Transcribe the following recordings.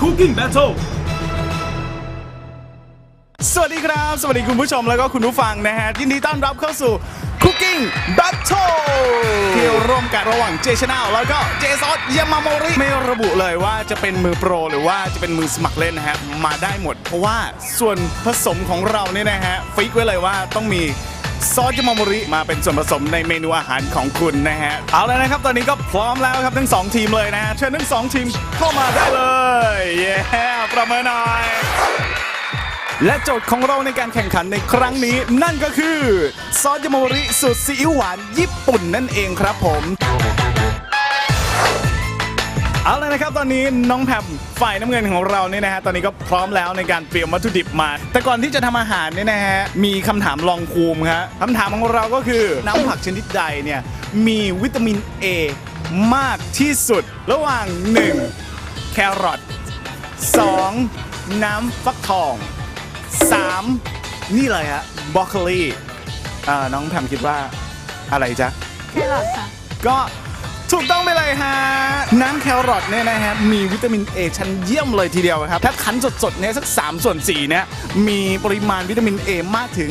Cooking Battle สวัสดีครับ สวัสดีคุณผู้ชมแล้วก็คุณผู้ฟังนะฮะยินดีต้อนรับเข้าสู่ Cooking Battle ที่ร่วมกันระหว่างเจชนาแล้วก็เจซอสยามาโมริไม่ระบุเลยว่าจะเป็นมือโปรหรือว่าจะเป็นมือสมัครเล่นนะฮะมาได้หมด เพราะว่าส่วนผสมของเราเนี่ยนะฮะฟิกไว้เลยว่าต้องมี ซอสยามามริมาเป็นส่วนผสมในเมนูอาหารของคุณนะฮะ เอาแล้วนะครับ ตอนนี้ก็พร้อมแล้วครับทั้งสองทีมเลยนะฮะ เชิญทั้งสองทีมเข้ามาได้เลย เย้ประเมินหน่อย และโจทย์ของเราในการแข่งขันในครั้งนี้ นั่นก็คือ ซอสยามามริสูตรซีอิ๊วหวานญี่ปุ่นนั่นเองครับผม เอาเลยนะครับตอนนี้น้องแพมฝ่ายน้ำเงินของเราเนี่ยนะฮะตอนนี้ก็พร้อมแล้วในการเตรียมวัตถุดิบมา แต่ก่อนที่จะทำอาหารเนี่ยนะฮะมีคำถามลองภูมิครับคำถามของเราก็คือน้ำผักชนิดใดเนี่ยมีวิตามิน A มากที่สุดระหว่าง 1. แครอท 2. น้ำฟักทอง 3. นี่เลยฮะบรอกโคลีอ่าน้องแพมคิดว่าอะไรจ๊ะ แครอทค่ะ ก็ ถูกต้องไปเลยฮะ น้ำแครอทเนี่ยนะฮะ มีวิตามิน A ชั้นเยี่ยมเลยทีเดียวครับ ถ้าคั้นสดๆเนี่ยสัก 3 ส่วน4เนี่ยมีปริมาณวิตามิน A มากถึง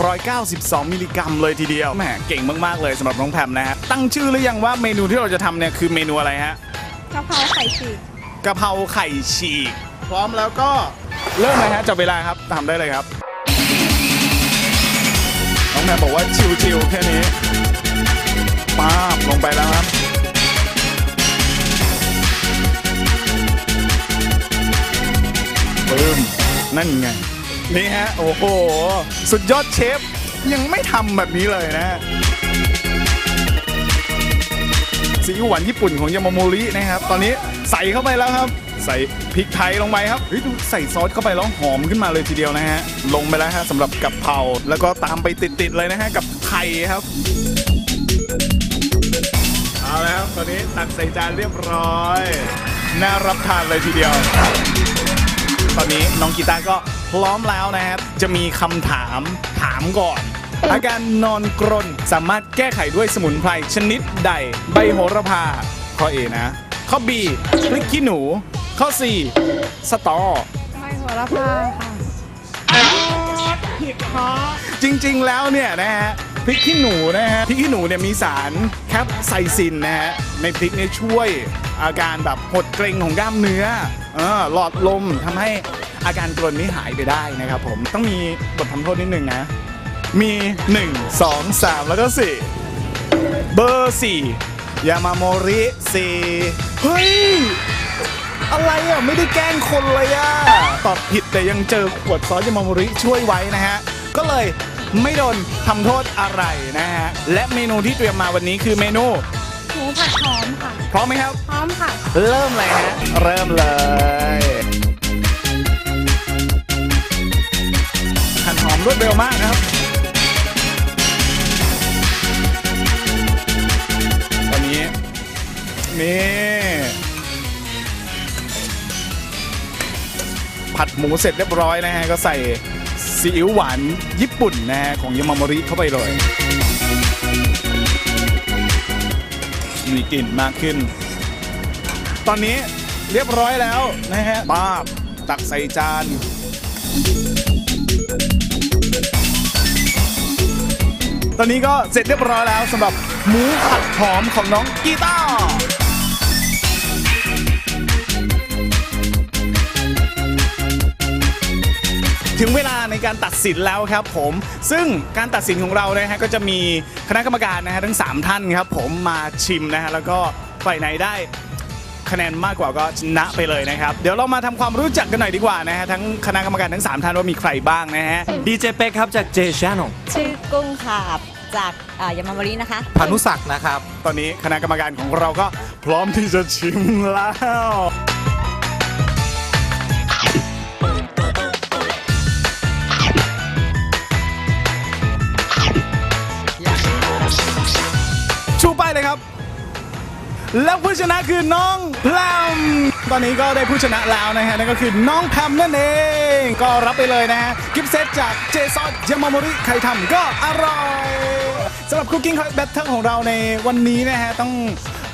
1,692 มิลลิกรัมเลยทีเดียวแหมเก่งมากๆเลยสำหรับน้องแพมนะฮะ ตั้งชื่อหรือยังว่าเมนูที่เราจะทำเนี่ยคือเมนูอะไรฮะกะเพราไข่ฉีกกะเพราไข่ฉีก พร้อมแล้วก็เริ่มเลยฮะจับเวลาครับทำได้เลยครับน้องแพมบอกว่าชิวๆแค่ นั่นไง นี่ฮะ โอ้โห สุดยอดเชฟ ยังไม่ทำแบบนี้เลยนะซีอิ๊วหวานญี่ปุ่นของยามาโมรินะครับ ตอนนี้ใส่เข้าไปแล้วครับ ใส่พริกไทยลงไปครับเฮ้ยดูใส่ซอสเข้าไปแล้วหอมขึ้นมาเลยทีเดียวนะฮะ ลงไปแล้วฮะสำหรับกับเพราแล้วก็ตามไปติดๆเลยนะฮะกับไข่ครับเอาแล้วตอนนี้ตักใส่จานเรียบร้อย น่ารับทานเลยทีเดียว ตอนนี้น้องกีตาร์ก็พร้อมแล้วนะครับ จะมีคำถามถามก่อน อาการนอนกรนสามารถแก้ไขด้วยสมุนไพรชนิดใด ใบโหระพา ข้อ A นะ ข้อ B พริกขี้หนู ข้อ C สตอไข่หัวละพาค่ะจริงๆแล้วเนี่ยนะฮะ พริกขี้หนูนะฮะพริกขี้หนูเนี่ยมีสารแคปไซซินนะฮะในพริกเนี่ยช่วยอาการแบบหดเกร็งของกล้ามเนื้อเออหลอดลมทำให้อาการกรนนี้หายไปได้นะครับผมต้องมีบททำโทษนิดนึงนะ มี 1 2 3 แล้วก็ 4 เบอร์ 4 ยามาโมริ4เฮ้ย อะไรอะ ไม่ได้แกล้งคนเลยอะ ตอบผิดแต่ยังเจอขวดซอสยามาโมริช่วยไว้นะฮะ ก็เลย ไม่โดนทำโทษอะไรนะฮะ และเมนูที่เตรียมมาวันนี้คือเมนูหมูผัดหอมค่ะ พร้อมไหมครับ พร้อมค่ะ เริ่มเลยฮะ เริ่มเลยหั่นหอมรวดเร็วมากนะครับ ตอนนี้นี่ผัดหมูเสร็จเรียบร้อยนะฮะ ก็ใส่ ซีอิ๊วหวานญี่ปุ่นนะฮะของยามาโมริเข้าไปเลย มีกลิ่นมากขึ้น ตอนนี้เรียบร้อยแล้วนะฮะป้าบตักใส่จานตอนนี้ก็เสร็จเรียบร้อยแล้วสำหรับหมูผัดหอมของน้องกีตาร์ถึงเวลา ในการตัดสินแล้วครับผมซึ่งการตัดสินของเรานะฮะก็จะมีคณะกรรมการนะฮะทั้ง 3 ท่านครับผมมาชิมนะฮะแล้วก็ฝ่ายไหนได้คะแนนมากกว่าก็ชนะไปเลยนะครับ เดี๋ยวเรามาทำความรู้จักกันหน่อยดีกว่านะฮะทั้งคณะกรรมการทั้ง 3 ท่านว่ามีใครบ้างนะฮะดีเจเป็กครับจาก J Channel ชื่อกุ้งค่ะจากเอ่อยามามารีนะคะ พานุศักดิ์นะครับ ตอนนี้คณะกรรมการของเราก็พร้อมที่จะชิมแล้ว และผู้ชนะคือน้องแพรมตอนนี้ก็ได้ผู้ชนะแล้วนะฮะนั่นก็คือน้องแพรมนั่นเอง ก็รับไปเลยนะฮะกิฟเซตจากเจซอสยามามริใครทำก็อร่อยสำหรับคุกกิ้งแบทเทิลของเราในวันนี้นะฮะต้อง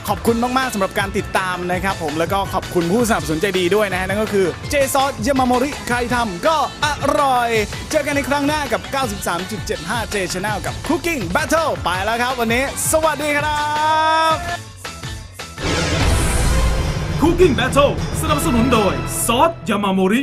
ขอบคุณมาก ๆสำหรับการติดตามนะครับผมแล้วก็ขอบคุณผู้สนับสนุนใจดีด้วยนะฮะนั่นก็คือเจซอสยามามริใครทำก็อร่อย เจอกันในครั้งหน้ากับ 93.75 J Channel กับคูคิ้งแบทเทิลไปแล้วครับวันนี้ สวัสดีครับ คุกกิ้งแบทเทิลสนับสนุนโดยซอสยามาโมริ